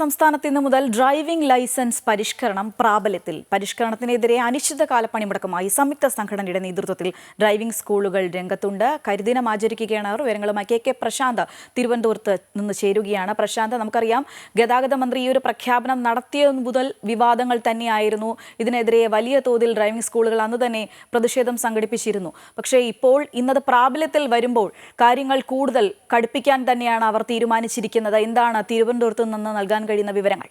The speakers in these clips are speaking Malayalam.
സംസ്ഥാനത്ത് ഇന്നു മുതൽ ഡ്രൈവിംഗ് ലൈസൻസ് പരിഷ്കരണം പ്രാബല്യത്തിൽ. പരിഷ്കരണത്തിനെതിരെ അനിശ്ചിതകാല പണിമുടക്കമായി സംയുക്ത സംഘടനയുടെ നേതൃത്വത്തിൽ ഡ്രൈവിംഗ് സ്കൂളുകൾ രംഗത്തുണ്ട്. കരിദിനം ആചരിക്കുകയാണ് അവർ. വിവരങ്ങളുമായി കെ കെ പ്രശാന്ത് തിരുവനന്തപുരത്ത് നിന്ന് ചേരുകയാണ്. പ്രശാന്ത് നമുക്കറിയാം ഗതാഗത മന്ത്രി ഈ ഒരു പ്രഖ്യാപനം നടത്തിയ മുതൽ വിവാദങ്ങൾ തന്നെയായിരുന്നു. ഇതിനെതിരെ വലിയ തോതിൽ ഡ്രൈവിംഗ് സ്കൂളുകൾ അന്ന് തന്നെ പ്രതിഷേധം സംഘടിപ്പിച്ചിരുന്നു. പക്ഷേ ഇപ്പോൾ ഇന്നത് പ്രാബല്യത്തിൽ വരുമ്പോൾ കാര്യങ്ങൾ കൂടുതൽ കടുപ്പിക്കാൻ തന്നെയാണ് അവർ തീരുമാനിച്ചിരിക്കുന്നത്. എന്താണ് തിരുവനന്തപുരത്ത് നിന്ന് നൽകാൻ കഴിയുന്ന വിവരങ്ങൾ.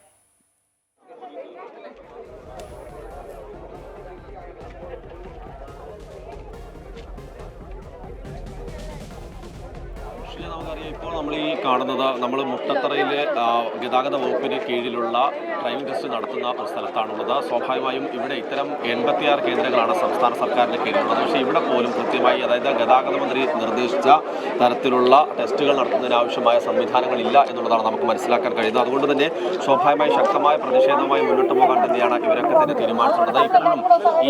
ഇപ്പോൾ നമ്മൾ ഈ കാണുന്നത് നമ്മൾ മുട്ടത്തറയിലെ ഗതാഗത വകുപ്പിന് കീഴിലുള്ള ഡ്രൈവിംഗ് ടെസ്റ്റ് നടത്തുന്ന ഒരു സ്ഥലത്താണുള്ളത്. സ്വാഭാവികമായും ഇവിടെ ഇത്തരം എൺപത്തിയാറ് കേന്ദ്രങ്ങളാണ് സംസ്ഥാന സർക്കാരിന്റെ കീഴിലുള്ളത്. പക്ഷേ ഇവിടെ പോലും കൃത്യമായി അതായത് ഗതാഗത മന്ത്രി നിർദ്ദേശിച്ച തരത്തിലുള്ള ടെസ്റ്റുകൾ നടത്തുന്നതിനാവശ്യമായ സംവിധാനങ്ങളില്ല എന്നുള്ളതാണ് നമുക്ക് മനസ്സിലാക്കാൻ കഴിയുന്നത്. അതുകൊണ്ട് തന്നെ സ്വാഭാവികമായി ശക്തമായ പ്രതിഷേധവുമായി മുന്നോട്ട് പോകാൻ തന്നെയാണ് ഇവരൊക്കെ തന്നെ തീരുമാനിച്ചിട്ടുള്ളത്. ഇപ്പോഴും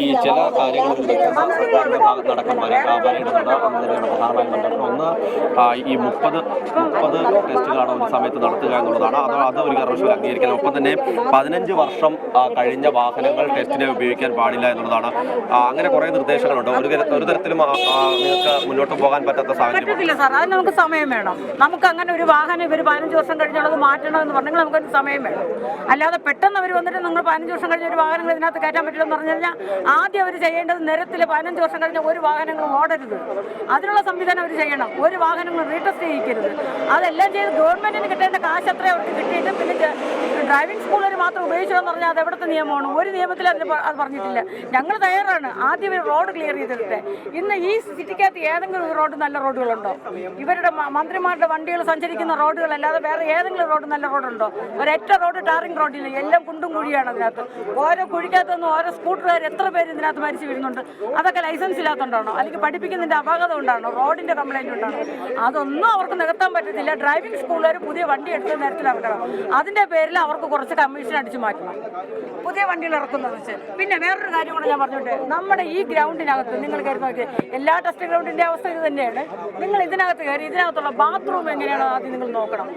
ഈ ചില കാര്യങ്ങളിൽ സർക്കാരിന്റെ ഭാഗത്ത് നടക്കാൻ വരേണ്ടതുണ്ട് എന്ന് തന്നെയാണ് പ്രധാനമായും കണ്ടത് ഒന്ന് ഈ മുപ്പത് മുപ്പത് ടെസ്റ്റുകളാണ് ഒരു സമയത്ത് നടത്തുക എന്നുള്ളതാണ്. അത് അത് ഒരു കാരണവശാലും അംഗീകരിക്കാൻ ഒപ്പം തന്നെ പതിനഞ്ച് വർഷം കഴിഞ്ഞ വാഹനങ്ങൾ ടെസ്റ്റിനെ ഉപയോഗിക്കാൻ പാടില്ല എന്നുള്ളതാണ്. അങ്ങനെ കുറേ നിർദ്ദേശങ്ങളുണ്ട്. ഒരു ഒരു തരത്തിലും നിങ്ങൾക്ക് മുന്നോട്ട് പോകാൻ പറ്റാത്ത സാഹചര്യം സാർ. അതിന് നമുക്ക് സമയം വേണം. നമുക്ക് അങ്ങനെ ഒരു വാഹനം ഇവർ പതിനഞ്ച് വർഷം കഴിഞ്ഞുള്ളത് മാറ്റണം എന്ന് പറഞ്ഞെങ്കിൽ നമുക്ക് സമയം വേണം. അല്ലാതെ പെട്ടെന്ന് അവർ വന്നിട്ട് നിങ്ങൾ പതിനഞ്ച് വർഷം കഴിഞ്ഞ ഒരു വാഹനങ്ങൾ ഇതിനകത്ത് കയറ്റാൻ പറ്റില്ലെന്ന് പറഞ്ഞു കഴിഞ്ഞാൽ ആദ്യം അവർ ചെയ്യേണ്ടത് നിരത്തിൽ പതിനഞ്ച് വർഷം കഴിഞ്ഞ ഒരു വാഹനങ്ങളും ഓടരുത്. അതിനുള്ള സംവിധാനം അവർ ചെയ്യണം. ഒരു വാഹനങ്ങൾ റീടെസ്റ്റ് ചെയ്യിക്കരുത് അതെല്ലാം ചെയ്ത് ഗവൺമെന്റിന് കിട്ടേണ്ട കാശ് അത്ര അവർക്ക് കിട്ടിയിട്ട് പിന്നെ ഡ്രൈവിംഗ് സ്കൂളുകാർ മാത്രം ഉപയോഗിച്ചതെന്ന് പറഞ്ഞാൽ അത് എവിടുത്തെ നിയമമാണ്? ഒരു നിയമത്തിൽ അതിന് അത് പറഞ്ഞിട്ടില്ല. ഞങ്ങൾ തയ്യാറാണ്. ആദ്യം ഒരു റോഡ് ക്ലിയർ ചെയ്തിട്ട് ഇന്ന് ഈ സിറ്റിക്കകത്ത് ഏതെങ്കിലും ഒരു റോഡ് നല്ല റോഡുകളുണ്ടോ ഇവരുടെ മന്ത്രിമാരുടെ വണ്ടികൾ സഞ്ചരിക്കുന്ന റോഡുകളല്ലാതെ വേറെ ഏതെങ്കിലും റോഡ് നല്ല റോഡുണ്ടോ ഒരൊറ്റ റോഡ് ടാറിംഗ് റോഡില്ല എല്ലാം കുണ്ടും കുഴിയാണ് അതിനകത്ത്. ഓരോ കുഴിക്കകത്തുനിന്ന് ഓരോ സ്കൂട്ടറുകാർ എത്ര പേര് ഇതിനകത്ത് മരിച്ചു വീഴുന്നുണ്ട്? അതൊക്കെ ലൈസൻസ് ഇല്ലാത്തതുകൊണ്ടാണോ? അല്ലെങ്കിൽ പഠിപ്പിക്കുന്നതിന്റെ അപാകത കൊണ്ടാണോ? റോഡിന്റെ കംപ്ലൈന്റ് കൊണ്ടാണോ? അതൊന്നും അവർക്ക് നികത്താൻ പറ്റത്തില്ല. ഡ്രൈവിംഗ് സ്കൂളുകാർ പുതിയ വണ്ടി എടുത്ത് നേരത്തിൽ ഇറക്കണം അതിന്റെ പേരിൽ അവർക്ക് കുറച്ച് കമ്മീഷൻ അടിച്ചു മാറ്റണം. പുതിയ വണ്ടികൾ ഇറക്കുന്നത് വെച്ച്. പിന്നെ വേറൊരു കാര്യം കൂടെ ഞാൻ പറഞ്ഞോട്ടെ. നമ്മുടെ ഈ ഗ്രൗണ്ടിനകത്ത് നിങ്ങൾ കയറി എല്ലാ ടെസ്റ്റ് ഗ്രൗണ്ടിന്റെ അവസ്ഥ ഇത് തന്നെയാണ്. നിങ്ങൾ ഇതിനകത്ത് കയറി ഇതിനകത്തുള്ള ബാത്റൂം എങ്ങനെയാണോ ആദ്യം നിങ്ങൾ നോക്കണം.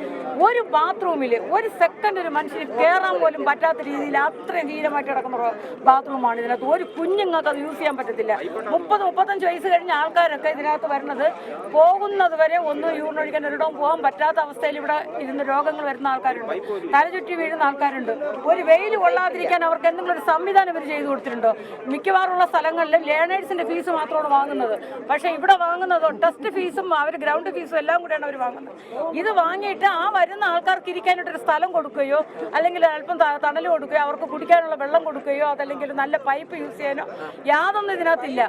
ഒരു ബാത്റൂമിൽ ഒരു സെക്കൻഡ് ഒരു മനുഷ്യന് കയറാൻ പോലും പറ്റാത്ത രീതിയിൽ അത്രയും ഹീനമായിട്ട് കിടക്കുന്ന ബാത്റൂമാണ് ഇതിനകത്ത്. ഒരു കുഞ്ഞുങ്ങൾക്ക് അത് യൂസ് ചെയ്യാൻ പറ്റത്തില്ല. മുപ്പത് മുപ്പത്തഞ്ച് വയസ്സ് കഴിഞ്ഞ ആൾക്കാരൊക്കെ ഇതിനകത്ത് വരുന്നത് പോകുന്നത് വരെ ഒന്ന് യൂറിൻ ഒഴിക്കാൻ ഒരിടവും പോകാൻ പറ്റാത്ത അവസ്ഥയിൽ ഇവിടെ ഇരുന്ന് രോഗങ്ങൾ വരുന്ന ആൾക്കാരുണ്ട്. തലചുറ്റി വീഴുന്ന ആൾക്കാരുണ്ട്. ഒരു വെയിൽ കൊള്ളാതിരിക്കാൻ അവർക്ക് എന്തെങ്കിലും ഒരു സംവിധാനം ഇവർ ചെയ്തു കൊടുത്തിട്ടുണ്ടോ? മിക്കവാറുള്ള സ്ഥലങ്ങളിൽ ലേണേഴ്സിന്റെ ഫീസ് മാത്രമാണ് വാങ്ങുന്നത്. പക്ഷേ ഇവിടെ വാങ്ങുന്നത് ടെസ്റ്റ് ഫീസും അവർ ഗ്രൗണ്ട് ഫീസും എല്ലാം കൂടെയാണ് അവർ വാങ്ങുന്നത്. ഇത് വാങ്ങിയിട്ട് ആ വരുന്ന ആൾക്കാർക്ക് ഇരിക്കാനായിട്ടൊരു സ്ഥലം കൊടുക്കുകയോ അല്ലെങ്കിൽ അല്പം തണൽ കൊടുക്കുകയോ അവർക്ക് കുടിക്കാനുള്ള വെള്ളം കൊടുക്കുകയോ അതല്ലെങ്കിൽ നല്ല പൈപ്പ് യൂസ് ചെയ്യാനോ യാതൊന്നും ഇതിനകത്തില്ല.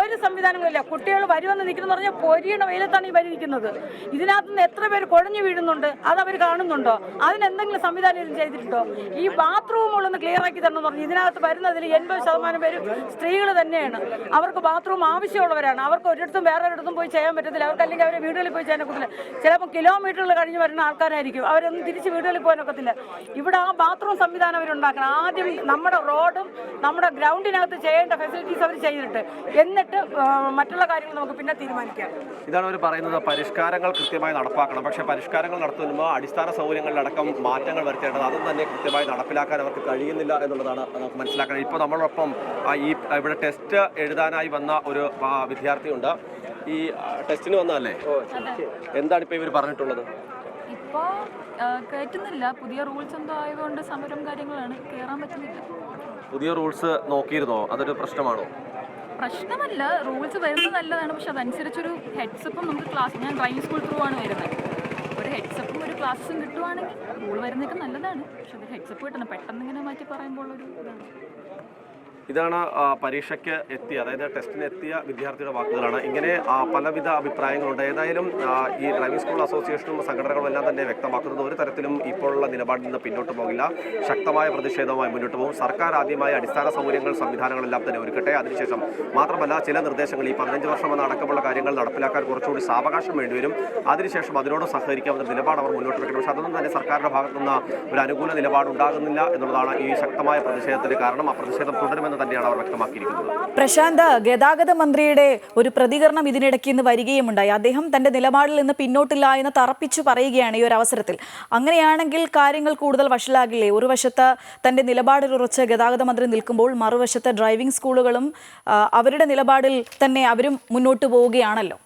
ഒരു സംവിധാനങ്ങളില്ല കുട്ടികൾ വരുമെന്ന് നിൽക്കുന്നു പറഞ്ഞാൽ പൊരിയണ വെയിലത്താണ് ഈ വരി നിൽക്കുന്നത്. ഇതിനകത്ത് നിന്ന് എത്ര പേര് കുഴഞ്ഞു വീഴുന്നുണ്ട് അത് അവർ കാണുന്നുണ്ടോ? അതിനെന്തെങ്കിലും സംവിധാനം ചെയ്തിട്ടുണ്ടോ? ഈ ബാത്റൂമുകളൊന്ന് ക്ലിയർ ആക്കി തരണം എന്ന് പറഞ്ഞു ഇതിനകത്ത് വരുന്നതിൽ എൺപത് ശതമാനം പേര് സ്ത്രീകൾ തന്നെയാണ്. അവർക്ക് ബാത്റൂം ആവശ്യമുള്ളവരാണ്. അവർക്ക് ഒരിടത്തും വേറെ ഒരിടത്തും പോയി ചെയ്യാൻ പറ്റത്തില്ല. അവർക്ക് അല്ലെങ്കിൽ അവരെ വീടുകളിൽ പോയി ചെയ്യാൻ ഒക്കത്തില്ല. ചിലപ്പോൾ കിലോമീറ്ററുകൾ കഴിഞ്ഞ് വരുന്ന ആൾക്കാരായിരിക്കും. അവരൊന്നും തിരിച്ച് വീടുകളിൽ പോകാൻ ഒക്കത്തില്ല. ഇവിടെ ആ ബാത്റൂം സംവിധാനം അവരുണ്ടാക്കണം ആദ്യം നമ്മുടെ റോഡും നമ്മുടെ ഗ്രൗണ്ടിനകത്ത് ചെയ്യേണ്ട ഫെസിലിറ്റീസ് അവർ ചെയ്തിട്ട് എന്നിട്ട് മറ്റുള്ള കാര്യങ്ങൾ നമുക്ക് പിന്നെ തീരുമാനിക്കാം. ഇതാണ് അവർ പറയുന്നത്. പരിഷ്കാരങ്ങൾ കൃത്യമായി നടപ്പാക്കണം. പക്ഷേ പരിഷ്കാരങ്ങൾ നടത്തുമ്പോൾ അടിസ്ഥാന സൗകര്യങ്ങളിലടക്കം മാറ്റങ്ങൾ വരുത്തേണ്ടത് അതും തന്നെ കൃത്യമായി നടപ്പിലാക്കാൻ അവർക്ക് കഴിയുന്നില്ല എന്നുള്ളതാണ് നമുക്ക് മനസ്സിലാക്കണം ഇപ്പോൾ നമ്മളോടൊപ്പം ഈ ഇവിടെ ടെസ്റ്റ് എഴുതാനായി വന്ന ഒരു വിദ്യാർത്ഥിയുണ്ട്. ഈ ടെസ്റ്റിന് വന്നതല്ലേ? എന്താണ് ഇപ്പോൾ ഇവർ പറഞ്ഞിട്ടുള്ളത്? ഇപ്പോൾ കയറ്റുന്നില്ല പുതിയ റൂൾസ് എന്തോ ആയതുകൊണ്ട് സമരം കാര്യങ്ങളാണ്. കയറാൻ പറ്റുന്നില്ല. പുതിയ റൂൾസ് നോക്കിയിരുന്നോ? അതൊരു പ്രശ്നമാണോ? പ്രശ്നമല്ല. റൂൾസ് വരുന്നത് നല്ലതാണ്. പക്ഷെ അതനുസരിച്ചൊരു ഹെഡ്സപ്പും നമുക്ക് ക്ലാസ് ഞാൻ ഡ്രൈവിംഗ് സ്കൂൾ ത്രൂ ആണ് വരുന്നത്. ഒരു ഹെഡ്സപ്പും ഒരു ക്ലാസ്സും കിട്ടുവാണെങ്കിൽ റൂൾ വരുന്നതൊക്കെ നല്ലതാണ്. പക്ഷെ ഒരു ഹെഡ്സപ്പ് കിട്ടണം. പെട്ടെന്ന് ഇങ്ങനെ മാറ്റി പറയുമ്പോൾ ഒരു ഇതാണ്. ഇതാണ് പരീക്ഷയ്ക്ക് എത്തിയ അതായത് ടെസ്റ്റിന് എത്തിയ വിദ്യാർത്ഥിയുടെ വാക്കുകളാണ്. ഇങ്ങനെ പലവിധ അഭിപ്രായങ്ങളുണ്ട്. ഏതായാലും ഈ ഡ്രൈവിംഗ് സ്കൂൾ അസോസിയേഷനും സംഘടനകളും എല്ലാം തന്നെ വ്യക്തമാക്കുന്നത് ഒരു തരത്തിലും ഇപ്പോഴുള്ള നിലപാടിൽ നിന്ന് പിന്നോട്ട് പോകില്ല. ശക്തമായ പ്രതിഷേധവുമായി മുന്നോട്ട് പോകും. സർക്കാർ ആദ്യമായി അടിസ്ഥാന സൗകര്യങ്ങൾ സംവിധാനങ്ങളെല്ലാം തന്നെ ഒരുക്കട്ടെ. അതിനുശേഷം മാത്രമല്ല ചില നിർദ്ദേശങ്ങൾ ഈ പതിനഞ്ച് വർഷം എന്ന അടക്കമുള്ള കാര്യങ്ങൾ നടപ്പിലാക്കാൻ കുറച്ചുകൂടി സാവകാശം വേണ്ടിവരും. അതിനുശേഷം അതിനോട് സഹകരിക്കാവുന്ന നിലപാട് അവർ മുന്നോട്ട് വെക്കണം. പക്ഷേ അതൊന്നും തന്നെ സർക്കാരിന്റെ ഭാഗത്തുനിന്ന് ഒരു അനുകൂല നിലപാടുണ്ടാകുന്നില്ല എന്നുള്ളതാണ് ഈ ശക്തമായ പ്രതിഷേധത്തിന് കാരണം. ആ പ്രതിഷേധം തുടരുമെന്ന് തന്നെയാണ് അവർ വ്യക്തമാക്കിയിരിക്കുന്നത്. പ്രശാന്ത് ഗതാഗത മന്ത്രിയുടെ ഒരു പ്രതികരണം ഇതിനിടയ്ക്ക് ഇന്ന് വരികയുമുണ്ടായി. അദ്ദേഹം തന്റെ നിലപാടിൽ നിന്ന് പിന്നോട്ടില്ല എന്ന് തറപ്പിച്ചു പറയുകയാണ് ഈ ഒരു അവസരത്തിൽ. അങ്ങനെയാണെങ്കിൽ കാര്യങ്ങൾ കൂടുതൽ വഷളാകില്ലേ? ഒരു വശത്ത് തന്റെ നിലപാടിൽ ഉറച്ച് ഗതാഗത മന്ത്രി നിൽക്കുമ്പോൾ മറുവശത്ത് ഡ്രൈവിംഗ് സ്കൂളുകളും അവരുടെ നിലപാടിൽ തന്നെ അവരും മുന്നോട്ട് പോവുകയാണല്ലോ.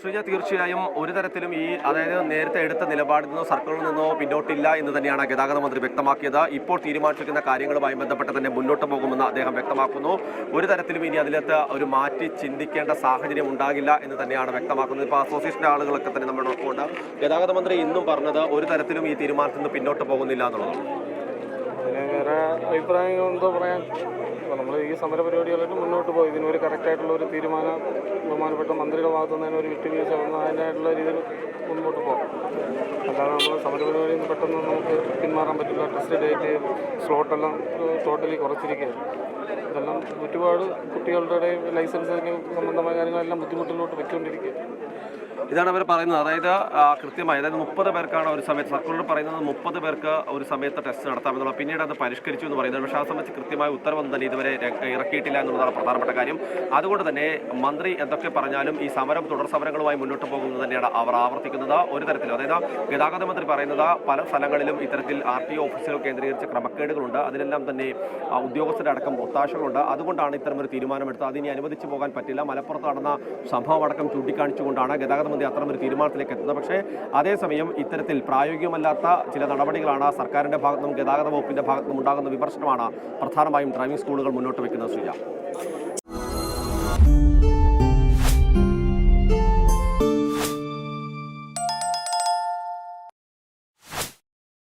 ശ്രീജ തീർച്ചയായും ഒരു തരത്തിലും ഈ അതായത് നേരത്തെ എടുത്ത നിലപാടിൽ നിന്നോ സർക്കിളിൽ നിന്നോ പിന്നോട്ടില്ല എന്ന് തന്നെയാണ് ഗതാഗത മന്ത്രി വ്യക്തമാക്കിയത്. ഇപ്പോൾ തീരുമാനിച്ചിരിക്കുന്ന കാര്യങ്ങളുമായി ബന്ധപ്പെട്ട് തന്നെ മുന്നോട്ട് പോകുമെന്ന് അദ്ദേഹം വ്യക്തമാക്കുന്നു. ഒരു തരത്തിലും ഇനി അതിലത്ത് ഒരു മാറ്റി ചിന്തിക്കേണ്ട സാഹചര്യം ഉണ്ടാകില്ല എന്ന് തന്നെയാണ് വ്യക്തമാക്കുന്നത്. ഇപ്പോൾ അസോസിയേഷന്റെ ആളുകളൊക്കെ തന്നെ നമ്മുടെ ഒപ്പമുണ്ട്. ഗതാഗത മന്ത്രി ഇന്നും പറഞ്ഞത് ഒരു തരത്തിലും ഈ തീരുമാനത്തിൽ നിന്ന് പിന്നോട്ട് പോകുന്നില്ല എന്നുള്ളതാണ്. അതിന് വേറെ അഭിപ്രായം എന്തോ പറയാൻ? നമ്മൾ ഈ സമര പരിപാടികളൊക്കെ മുന്നോട്ട് പോയി. ഇതിനൊരു കറക്റ്റായിട്ടുള്ള ഒരു തീരുമാനം ബഹുമാനപ്പെട്ട മന്ത്രിയുടെ ഭാഗത്തു നിന്ന് ഒരു വിട്ടുവീഴ്ച അതിന്റെതായിട്ടുള്ള രീതിയിൽ മുന്നോട്ട് പോകും. അല്ലാതെ നമ്മൾ സമര പരിപാടിയിൽ നിന്ന് പെട്ടെന്ന് നമുക്ക് പിന്മാറാൻ പറ്റില്ല. ടെസ്റ്റ് ഡേറ്റ് സ്ലോട്ടെല്ലാം ടോട്ടലി കുറച്ചിരിക്കുകയാണ്. ഇതെല്ലാം ഒരുപാട് കുട്ടികളുടെ ലൈസൻസ് സംബന്ധമായ കാര്യങ്ങളെല്ലാം ബുദ്ധിമുട്ടിലോട്ട് വെച്ചുകൊണ്ടിരിക്കുകയാണ് ഇതാണ് അവർ പറയുന്നത്. അതായത് കൃത്യമായി അതായത് മുപ്പത് പേർക്കാണ് ഒരു സമയത്ത് സർക്കുലർ പറയുന്നത് മുപ്പത് പേർക്ക് ഒരു സമയത്ത് ടെസ്റ്റ് നടത്താമെന്നുള്ള പിന്നീട് അത് പരിഷ്കരിച്ചു എന്ന് പറയുന്നത്. പക്ഷേ ആ സംബന്ധിച്ച് കൃത്യമായ ഉത്തരവൊന്നും തന്നെ ഇതുവരെ ഇറക്കിയിട്ടില്ല എന്നുള്ളതാണ് പ്രധാനപ്പെട്ട കാര്യം. അതുകൊണ്ട് തന്നെ മന്ത്രി എന്തൊക്കെ പറഞ്ഞാലും ഈ സമരം തുടർ സമരങ്ങളുമായി മുന്നോട്ട് പോകുന്നത് തന്നെയാണ് അവർ ആവർത്തിക്കുന്നത്. ഒരു തരത്തിലും അതായത് ഗതാഗത മന്ത്രി പറയുന്നത് പല സ്ഥലങ്ങളിലും ഇത്തരത്തിൽ ആർ ടി ഓഫീസുകൾ കേന്ദ്രീകരിച്ച ക്രമക്കേടുകളുണ്ട്. അതിലെല്ലാം തന്നെ ഉദ്യോഗസ്ഥരുടെ അടക്കം ഒത്താശകളുണ്ട്. അതുകൊണ്ടാണ് ഇത്തരമൊരു തീരുമാനമെടുത്തത്. അതിനി അനുവദിച്ചു പോകാൻ പറ്റില്ല. മലപ്പുറത്ത് നടന്ന സംഭവം അടക്കം ചൂണ്ടിക്കാണിച്ചുകൊണ്ടാണ് ഗതാഗത മന്ത്രി അത്തരമൊരു തീരുമാനത്തിലേക്ക് എത്തുന്നത്. പക്ഷേ അതേസമയം ഇത്തരത്തിൽ പ്രായോഗികമല്ലാത്ത ചില നടപടികളാണ് സർക്കാരിന്റെ ഭാഗത്തും ഗതാഗത വകുപ്പിന്റെ ഭാഗത്തും ഉണ്ടാകുന്ന വിമർശനമാണ് പ്രധാനമായും ഡ്രൈവിംഗ് സ്കൂളുകൾ മുന്നോട്ട് വയ്ക്കുന്നത് ശ്രീജ